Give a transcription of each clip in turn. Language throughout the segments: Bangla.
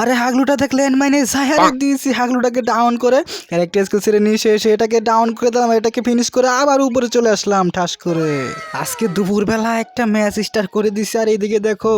আরে হাগলুটা দেখলেন মানে সাহারে দিয়েছি হাগলুটাকে ডাউন করে। ক্যারেক্টার স্কিল ছেড়ে নিয়ে এসে এটাকে ডাউন করে দিলাম এটাকে ফিনিশ করে আবার উপরে চলে আসলাম ঠাস করে। আজকে দুপুরবেলা একটা ম্যাচ স্টার্ট করে দিছি আর এইদিকে দেখো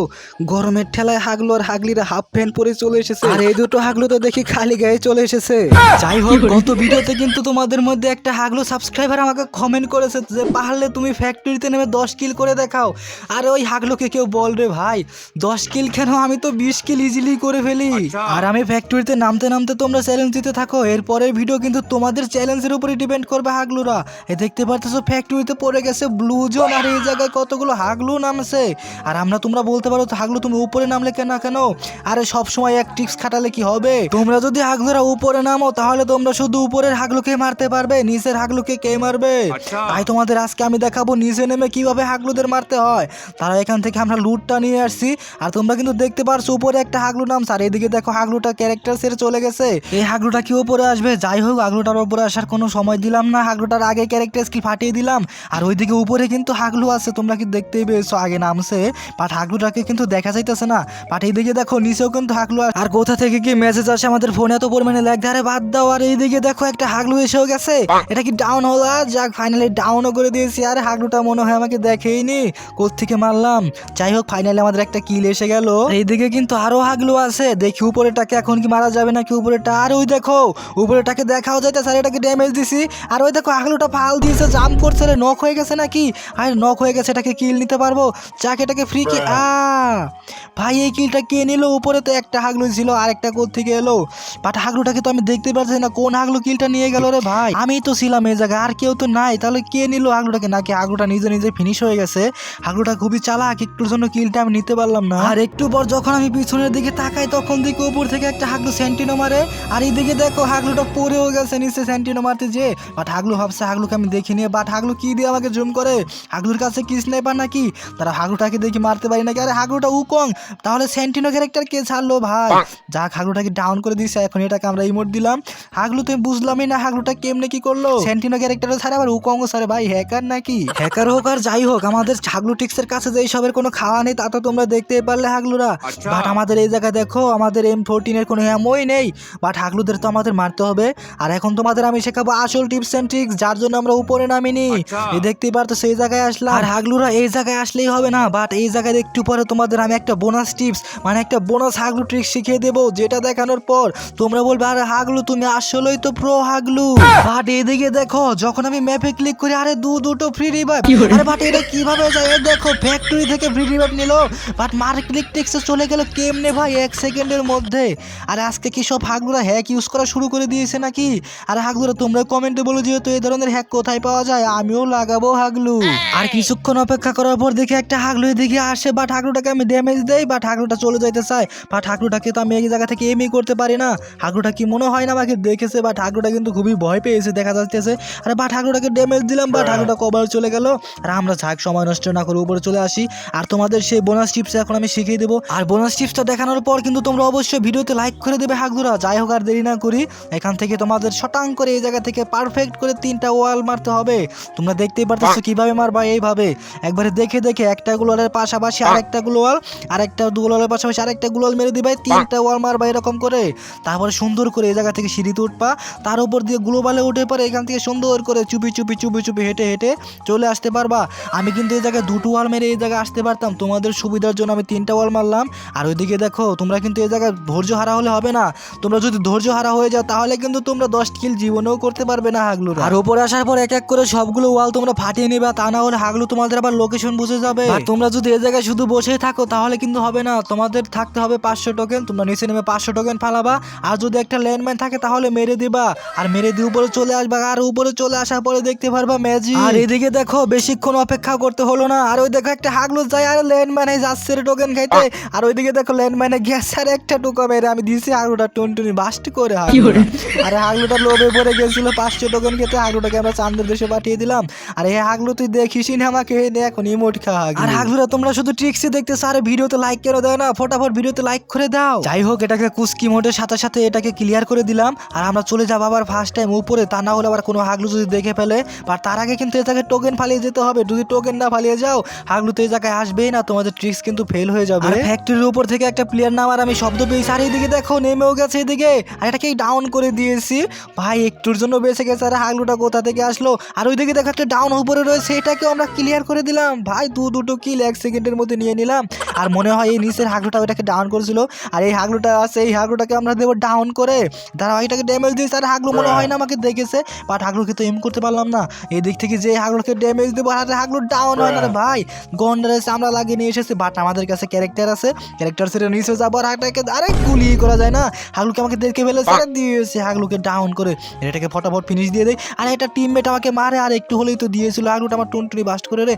গরমের ঠেলায় হাগলু আর হাগলিরা হাফ প্যান্ট পরে চলে এসেছে। আর এই দুটো হাগলু তো দেখি খালি গায়ে চলে এসেছে। যাই হোক গত ভিডিওতে কিন্তু তোমাদের মধ্যে একটা হাগলু সাবস্ক্রাইবার আমাকে কমেন্ট করেছে যে পারলে তুমি ফ্যাক্টরিতে নেমে দশ কিল করে দেখাও। আর ওই হাগলুকে কেউ বল রে ভাই দশ কিল কেন? আমি তো বিশ কিল ইজিলি করে ফেলি। আর আমি ফ্যাক্টরিতে নামতে নামতে তোমরা চ্যালেঞ্জ দিতে থাকো। এরপরের ভিডিও কিন্তু তোমাদের চ্যালেঞ্জের উপরে ডিপেন্ড করবে হাগলুরা। এ দেখতে পারতেছো ফ্যাক্টরিতে পড়ে গেছে ব্লু জোন আর এই জায়গায় কতগুলো হাগলু নামছে। আর আমরা তোমরা বলতে পারো হাগলু তুমি উপরে নামলে কেন কেন? আরে সব সময় এক টিপস খাটালে কি হবে? তোমরা যদি হাগলুরা উপরে নামো তাহলে তোমরা শুধু উপরের হাগলুকে মারতে পারবে নিচের হাগলুকে কে মারবে? তাই তোমাদের আজকে আমি দেখাবো নিচে নেমে কীভাবে হাগলুদের মারতে হয়। তারা এখান থেকে আমরা লুটটা নিয়ে আসছি আর তোমরা কিন্তু দেখতে পারছ উপরে একটা হাগলু নামছে আর এদিকে দেখো হাগলুটা ক্যারেক্টার ছেড়ে চলে গেছে। এই হাগলুটা কি উপরে আসবে? যাই হোক, হাগলুটার উপরে আসার কোনো সময় দিলাম না। হাগলুটার আগে ক্যারেক্টার স্কিল ফাটিয়ে দিলাম। আর ওইদিকে উপরে কিন্তু হাগলু আছে, তোমরা কি দেখতেই পেয়েছ? আগে নামছে বাট হাগলুটাকে কিন্তু দেখা যাইতেছে না। বাট এইদিকে দেখো, নিচেও কিন্তু হাগলু আর কোথা থেকে কি মেসেজ আসে আমাদের ফোনে এত পরিমাণে ল্যাগ ধারে বাদ দাও, আর এইদিকে দেখো একটা হাগলু এসেও গেছে। এটা কি ডাউন হলো যাক ফাইনালি ডাউনও করে দিয়েছি। আরে হাগলুটা মনে হয় আমাকে দেখেইনি। থেকে মারলাম? যাই হোক ফাইনালি আমাদের একটা কিল এসে গেল। এইদিকে কিন্তু আরও হাগলু আছে। দেখি উপরেটাকে এখন কি মারা যাবে নাকি উপরেটা আর ওই দেখো উপরেটাকে দেখাও যাইতে স্যার এটাকে ড্যামেজ দিছি। আর ওই দেখো হাগলুটা ফাল দিয়েছে জাম করছে রে নক হয়ে গেছে নাকি? আর নক হয়ে গেছে এটাকে কিল নিতে পারব? যাক এটাকে ফ্রি কি আ ভাই এই কিলটা কে নিল? উপরে তো একটা হাগলু ছিল আর একটা কোথ থেকে এলো। বাট হাগলুটাকে তো আমি দেখতে পাচ্ছি না কোন হাগলু কিলটা নিয়ে গেল রে ভাই? আমি তো ছিলাম এই জায়গায় আর কেউ তো নাই। তাহলে কে নিল হাগলুটাকে? নাকি হাগলুটা নিজে নিজে ফিনিশ হয়ে গেছে? হাগলুটা খুবই চালাক একটুর জন্য কিলটা আমি নিতে পারলাম না। আর একটু পর যখন আমি পিছনের দিকে তাকাই তখন দিকে উপর থেকে একটা হাগলু সেন্টিনো মারে? আর এইদিকে দেখো হাগলুটা পড়েও গেছে নিচে সেন্টিনো মারতে যে বাট হাগলু ভাবছে হাগলুকে আমি দেখিনি বাট হাগলু কি দিয়ে আমাকে জুম করে? হাগলুর কাছে কি স্নাইপার নাকি? তারা হাগলুটাকে দেখি মারতে পারি নাকি? আরে হাগলুটা উকং! তাহলে সেন্টিনো ক্যারেক্টার কে ছাড়লো ভাই? যাক হাগলুটাকে ডাউন করে দিয়েছে এখন এটাকে আমরা ইমোট দিলাম। হাগলু তুমি বুঝলামই না হাগলুটা কেমনে কি করল? সেন্টিনো ক্যারেক্টারও ছাড়ে আবার উকং ছাড়ে। ভাই হ্যাকার নাকি? হ্যাকার হোক আর যাই হোক আমাদের হাগলু টিক্সের কাছে যে সবের কোনো খাওয়া নেই তা তো তোমরা দেখতেই পারলে হাগলুরা। বাট আমাদের এই জায়গায় দেখো আমাদের এম ফোরটিনের কোনো হ্যামই নেই। বাট হাগলুদের তো আমাদের মারতে হবে। আর এখন তোমাদের আমি শেখাবো আসল টিপস অ্যান্ড ট্রিক্স যার জন্য আমরা উপরে নামিনি। এই দেখতেই পারতো সেই জায়গায় আসলাম। আর হাগলুরা এই জায়গায় আসলেই হবে না বাট এই জায়গায় একটু পরে তোমাদের আমি একটা বোনাস টিপস মানে একটা বোনাস হাগলু ট্রিক্স শিখিয়ে দেবো যেটা দেখানোর পর তোমরা বলবে আরে হাগলু তুমি আসলেই তো প্রো হাগলু। বাট এদিকে দেখো যখন আমি ম্যাপে ক্লিক করি আরে দু দুটো ফ্রি রিভাইভ আরে বাট এটা কীভাবে যায়? এ দেখো ফ্যাক্টরি থেকে ফ্রি রিভাইভ নিল বাট মার ক্লিক টেক্সে চলে গেল কেমনে ভাই? এক সেকেন্ডের মধ্যে। আরে আজকে কি সব হাগলুরা হ্যাক ইউজ করা শুরু করে দিয়েছে নাকি? আরে হাগলুরা তোমরা কমেন্টে বলো যেহেতু এই ধরনের হ্যাক কোথায় পাওয়া যায়, আমিও লাগাবো হাগলু আর কিছুক্ষণ অপেক্ষা করার পর দেখি একটা হাগলু এদিকে আসে বা ঠাকুরটাকে আমি ড্যামেজ দেই বাট হাগলুটা চলে যাইতে চায়। বাট হাগলুটাকে তো আমি এই জায়গা থেকে এমই করতে পারি না। হাগলুটা কি মনে হয় না আমাকে দেখেছে বা হাগলুটা কিন্তু খুবই ভয় পেয়েছে, দেখা যাচ্ছে আর বা ঠাকুরটাকে ড্যামেজ দিলাম বা হাগলুটা কবার চলে গেল। আর আমরা ঝাঁক সময় নষ্ট না করে উপরে চলে আসি। আর তোমাদের সেই বোনাস টিপস এখন আমি শিখিয়ে দেবো। আর বোনাস টিপসটা দেখানোর পর কিন্তু তোমরা অবশ্যই ভিডিওতে লাইক করে দেবে হাগদুরা। যাই হোক আর দেরি না করি এখান থেকে তোমাদের শটাং করে এই জায়গা থেকে পারফেক্ট করে তিনটা ওয়াল মারতে হবে। তোমরা দেখতেই পারতেছো কীভাবে মারবা এইভাবে। একবারে দেখে দেখে একটা গোলালের পাশাপাশি আরেকটা গোলাল আরেকটা গোলালের পাশাপাশি আরেকটা গোলাল মেরে দিবে তিনটা ওয়াল মারবা এরকম করে। তারপরে সুন্দর করে এই জায়গা থেকে সিঁড়িতে উঠবা। তার উপর দিয়ে গ্লোবালে উঠে পরে এখান থেকে সুন্দর করে চুপি চুপি চুপি চুপি হেঁটে হেঁটে চলে আসতে পারবা। আমি কিন্তু এই জায়গায় দুটো ওয়াল মেরে এই জায়গায় আসতে পারতাম। তোমাদের সুবিধার জন্য আমি তিনটা ওয়াল মারলাম। আর ওইদিকে দেখো তোমরা কিন্তু জায়গায় ধৈর্য হারা হলে হবে না। তোমরা যদি ধৈর্য হারা হয়ে যাও তাহলে কিন্তু তোমরা দশ কিল জীবনেও করতে পারবে না হাগলু আর উপরে আসার পর এক এক করে সবগুলো ওয়াল তোমরা ফাটিয়ে নেবে তা না হলে হাগলু তোমাদের আবার লোকেশন বুঝে যাবে। আর তোমরা যদি এই জায়গায় শুধু বসেই থাকো তাহলে কিন্তু হবে না। তোমাদের থাকতে হবে পাঁচশো টোকেন তোমরা নিচে নেমে পাঁচশো টোকেন ফালাবা। আর যদি একটা ল্যান্ডমাইন থাকে তাহলে মেরে দিবা। আর মেরে দিয়ে উপরে চলে আসবা। আর উপরে চলে আসার পরে দেখতে পারবা ম্যাজিক আর এদিকে দেখো বেশিক্ষণ অপেক্ষা করতে হলো না। আর ওই দেখো একটা হাগলু যায় আর ল্যান্ডমাইনে যাচ্ছে রে টোকেন খাইতে। আর ওইদিকে দেখো ল্যান্ডমাইনে গ্যাস আর একটা টুকা মেরে আমি দিয়েছি হাগলুটা টুনটুনি বাস্ট করে আরে হাগলুটা লোভে পড়ে গেছিল পাঁচশো টোকেন খেতে হাগলুটাকে আমরা চান্দের দেশে পাঠিয়ে দিলাম। আর এই হাগলু তুই দেখিস না আমাকে? এখন ইমোট খা আর হাগলুরা তোমরা শুধু ট্রিক্সই দেখতেছো আরে ভিডিওতে লাইক করে দাও না? ফটাফট ভিডিওতে লাইক করে দাও। যাই হোক এটাকে কুস্কি মোডের সাথে সাথে এটাকে ক্লিয়ার করে দিলাম। আর আমরা চলে যাব আবার ফার্স্ট টাইম উপরে তা না হলে আবার কোনো হাগলু যদি দেখে ফেলে। আর তার আগে কিন্তু এটাকে টোকেন ফালিয়ে যেতে হবে। যদি টোকেন না ফালিয়ে যাও হাগলু তো এই জায়গায় আসবেই না তোমাদের ট্রিক্স কিন্তু ফেল হয়ে যাবে। ফ্যাক্টরির উপর থেকে একটা প্লেয়ার নামার আমি শব্দ পেয়েছি। আর এইদিকে দেখো, নেমেও গেছে এদিকে। আর এটাকে ডাউন করে দিয়েছি। ভাই, একটুর জন্য বেঁচে গেছে। আর হাগলুটা কোথা থেকে আসলো? আর ওইদিকে দেখো, একটা ডাউন উপরে রয়েছে। এটাকেও আমরা ক্লিয়ার করে দিলাম। ভাই দু দুটো কিল এক সেকেন্ডের মধ্যে নিয়ে নিলাম। আর মনে হয় এই নিচের হাগলুটা ওইটাকে ডাউন করেছিল। আর এই হাগলুটা আছে এই হাগলুটাকে আমরা দেবো ডাউন করে। এটাকে ড্যামেজ দিয়েছে। আর হাগলু মনে হয়। না আমাকে দেখেছে বাট হাগলুকে তো এম করতে পারলাম না। এই দিক থেকে যে হাগলুকে ড্যামেজ দেবো আর হাগলু ডাউন হয় না রে ভাই। গন্ডারে আমরা লাগিয়ে নিয়ে এসেছি বাট আমাদের কাছে ক্যারেক্টার আছে। ক্যারেক্টার সেটা নিচে যাব আর হাগটাকে আরে গুলি করা যায় না। হাগলুকে আমাকে দেখে ফেলেছে আর দিয়েছে। হাগলুকে ডাউন করে। এটাকে ফটাফট ফিনিশ দিয়ে দেয় আর একটা টিমমেট আমাকে মারে আর একটু হলেই তো দিয়েছিল। হাগলুটা আমার টুনটুনি বাস্ট করে রে।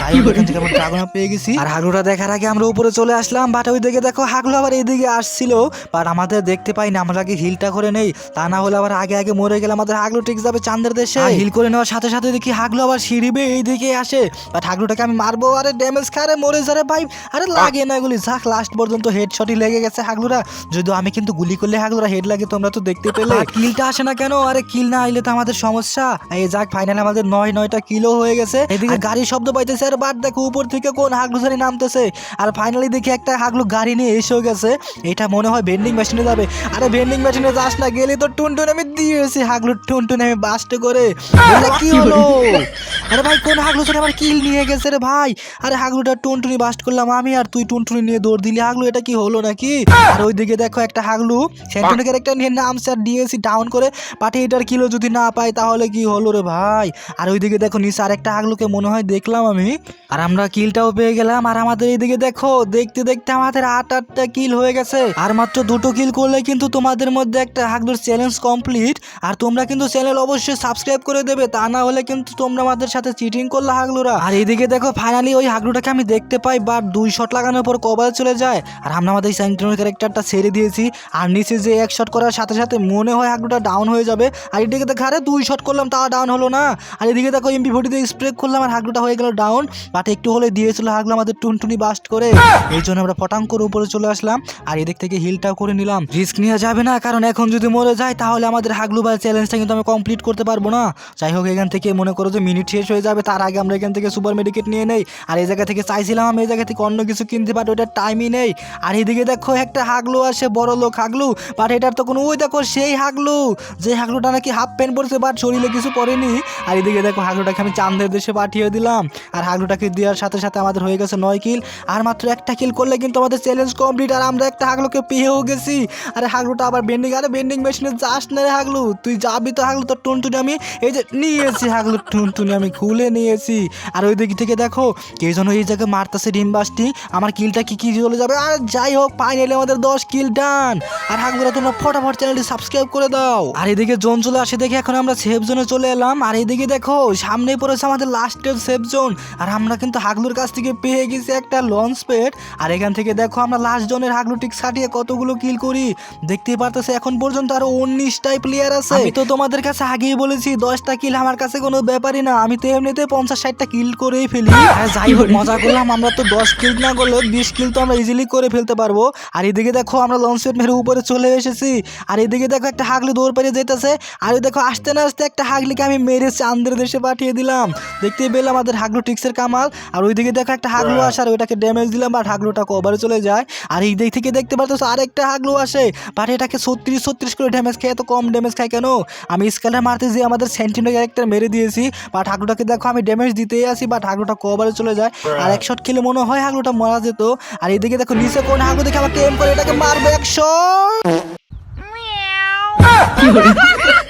যাই হোক এখান থেকে আমরা ড্রাগন পেয়ে গেছি। আর হাগলুটা দেখার আগে আমরা উপরে চলে আসলাম বাট ওই দিকে দেখো হাগলু আবার এইদিকে আসছিল বাট আমাদের দেখতে পাই না আমরা আগে হিলটা করে নেই? তা না হলে আবার আগে আগে মরে গেলে আমাদের হাগলু ঠিক যাবে চান্দের দেশে। হিল করে নেওয়ার সাথে সাথে দেখি হাগলু আবার সিঁড়িবে এই দিকে আসে। বাট হাগলুটাকে আমি মারবো আরে ড্যামেজ খারে মরে যারে ভাই। আরে লাগে না গুলি যাক লাস্ট পর্যন্ত হেডশটই লেগে গেছে হাগলুরা। যদিও আমি কিন্তু গুলি করলে হাগলুরা হেড লাগে তোমরা তো দেখতে পেলে। কিলটা আসে না কেন? আরে কিল না আইলে তো আমাদের সমস্যা। এই যাক ফাইনাল আমাদের নয় নয়টা কিলো হয়ে গেছে। এদিকে গাড়ি শব্দ পাইতেছে আর বাট দেখো উপর থেকে কোন হাগলু জানি নামতেছে। আর ফাইনালি দেখি একটা হাগলু গাড়ি নিয়ে এসেও গেছে। এটা মনে হয় ভেন্ডিং মেশিনে যাবে। আরে ভেন্ডিং মেশিনে যাস না, গেলে তো টুনটুন আমি দিয়েছি হাগলু টুনটুন আমি বাস্ট করে। কি হলো? আরে ভাই, কোন হাগলু ছেলে আমার কিল নিয়ে গেছে রে ভাই? আরে হাগলুটা টুনটুনি বাস্ট করলাম, আমি আর তুই টুনটুনি নিয়ে দৌড় দিলি। হাগলু, এটা কি হলো নাকি? আর ওইদিকে দেখো একটা হাগলু সেন্টুনি ক্যারেক্টার নিয়ে নামছে আর দিয়েছি ডাউন করে পাঠে এটার কিলো যদি না পাই তাহলে কি হলো রে ভাই? আর ওইদিকে দেখো নিচে আরেকটা হাগলুকে মনে হয় দেখলাম আমি। আর আমরা কিলটাও পেয়ে গেলাম, আর আমাদের এইদিকে দেখো দেখতে দেখতে আমাদের আট আটটা কিল হয়ে গেছে। আর মাত্র দুটো কিল করলে কিন্তু তোমাদের মধ্যে একটা হাগলুর চ্যালেঞ্জ কমপ্লিট আর তোমরা কিন্তু চ্যানেল অবশ্যই সাবস্ক্রাইব করে দেবে, তা না হলে কিন্তু তোমরা আমাদের সাথে চিটিং করলে হাগলুরা। আর এইদিকে দেখো ফাইনালি ওই হাগলুটাকে আমি দেখতে পাই বাট দুই শট লাগানোর পর কভারে চলে যায়। আর আমরা আমাদের সেন্টিনোর ক্যারেক্টারটা ছেড়ে দিয়েছি। আর নিচে যে এক শট করার সাথে সাথে মনে হয় হাগলুটা ডাউন হয়ে যাবে। আর এদিকে দেখো, আরে দুই শট করলাম, তা ডাউন হলো না। আর এদিকে দেখো এমপি ফোর্টিতে স্প্রে করলাম আর হাগলুটা হয়ে গেল ডাউন বাট একটু হলে দিয়েছিল হাগলু আমাদের টুনটুনি বাস্ট করে। এই জন্য আমরা পটাং করে উপরে চলে আসলাম আর এদিক থেকে হিলটাও করে নিলাম। রিস্ক নেওয়া যাবে না, কারণ এখন যদি মরে যায় তাহলে আমাদের হাগলু বা চ্যালেঞ্জটা কিন্তু আমি কমপ্লিট করতে পারব না। যাই হোক, এখান থেকে মনে করো যে মিনিট শেষ হয়ে যাবে, তার আগে আমরা এখান থেকে সুপার মেডিকেট নিয়ে নেই। আর এই জায়গা থেকে চাইছিলাম আমি, এই জায়গা থেকে অন্য কিছু কিনতে পারি ওটার টাইমই নেই। আর এইদিকে দেখো একটা হাগলু আসে, বড় লোক হাগলু বাট এটার তো কোনো, ওই দেখো সেই হাগলু যে হাগলুটা নাকি হাফ প্যান্ট পরেছে বাট শরীরে কিছু পরেনি আর এদিকে দেখো হাগলুটাকে আমি চান্দের দেশে পাঠিয়ে দিলাম। আর হাগলুটাকে দেওয়ার সাথে সাথে আমাদের হয়ে গেছে নয় কিল আর মাত্র একটা কিল করলে কিন্তু আমাদের চ্যালেঞ্জ কমপ্লিট আর আমরা একটা হাগলুকে পেয়েও গেছি। আরে হাগলুটা আবার বেন্ডিং আরে বেন্ডিং মেশিনে যাস না রে হাগলু। তুই যাবি তো হাগলু, তোর টুনটুনি আমি এই যে নিয়েছি হাগলু, টুনটুনি আমি খুলে নিয়েছি। আর ওই দিক থেকে দেখো, কে যেন এই জায়গায় মারতেছে ডিমবাসটি আমার কিলটা কি কি চলে যাবে? আর যাই হোক ফাইনালি আমাদের দশ কিল ডান আর হাগলুরা তোমরা ফটাফট চ্যানেলটি সাবস্ক্রাইব করে দাও। আর এদিকে জোন চলে আসে দেখে এখন আমরা সেফ জোনে চলে এলাম। আর এইদিকে দেখো, সামনেই পড়েছে আমাদের লাস্টের সেফ জোন আর আমরা কিন্তু হাগলুর কাছ থেকে পেয়ে গেছি একটা লঞ্চ পেড আর এখান থেকে দেখো আমরা লাস্ট জনের হাগলু টিক্স কাটিয়ে কতগুলো কিল করি? দেখতেই পারতেছে এখন পর্যন্ত আরও উনিশটাই প্লেয়ার আছে। আমি তো তোমাদের কাছে আগেই বলেছি দশটা কিল আমার কাছে কোনো ব্যাপারই না। আমি তো এমনিতে পঞ্চাশ ষাটটা কিল করেই ফেলি। আর যাই হোক মজা করলাম। আমরা তো দশ কিল না করলেও বিশ কিল তো আমরা ইজিলি করে ফেলতে পারব। আর এদিকে দেখো আমরা লঞ্চ পেড মেরে উপরে চলে এসেছি। আর এদিকে দেখো একটা হাগলি দৌড় পেরিয়ে যেতেছে। আর দেখো আসতে না আসতে একটা হাগলিকে আমি মেরে চান্দের দেশে পাঠিয়ে দিলাম। দেখতেই পেলাম আমাদের হাগলু টিক্সের কামাল। আর ওইদিকে দেখো একটা হাগলু আসার ওইটাকে ড্যামেজ দিলাম আর হাগলুটা কভারে চলে যায়। আর এই দিক থেকে দেখতে পাচ্ছ আরেকটা হাগলু আসে। বাট এটাকে ছত্রিশ ছত্রিশ করে ড্যামেজ খায় এত কম ড্যামেজ খায় কেন? আমি স্কেলার মারতে যে আমাদের সেন্টিনো ক্যারেক্টার মেরে দিয়েছি। বাট হাগলুটাকে দেখো আমি ড্যামেজ দিতেই আসি বাট হাগলুটা কভারে চলে যায়। আর এক শট খেলে মনে হয় হাগলুটা মারা যেত। আর এইদিকে দেখো নিচে কোন হাগলু দেখে আমাকে এম করে এটাকে মারবে একশো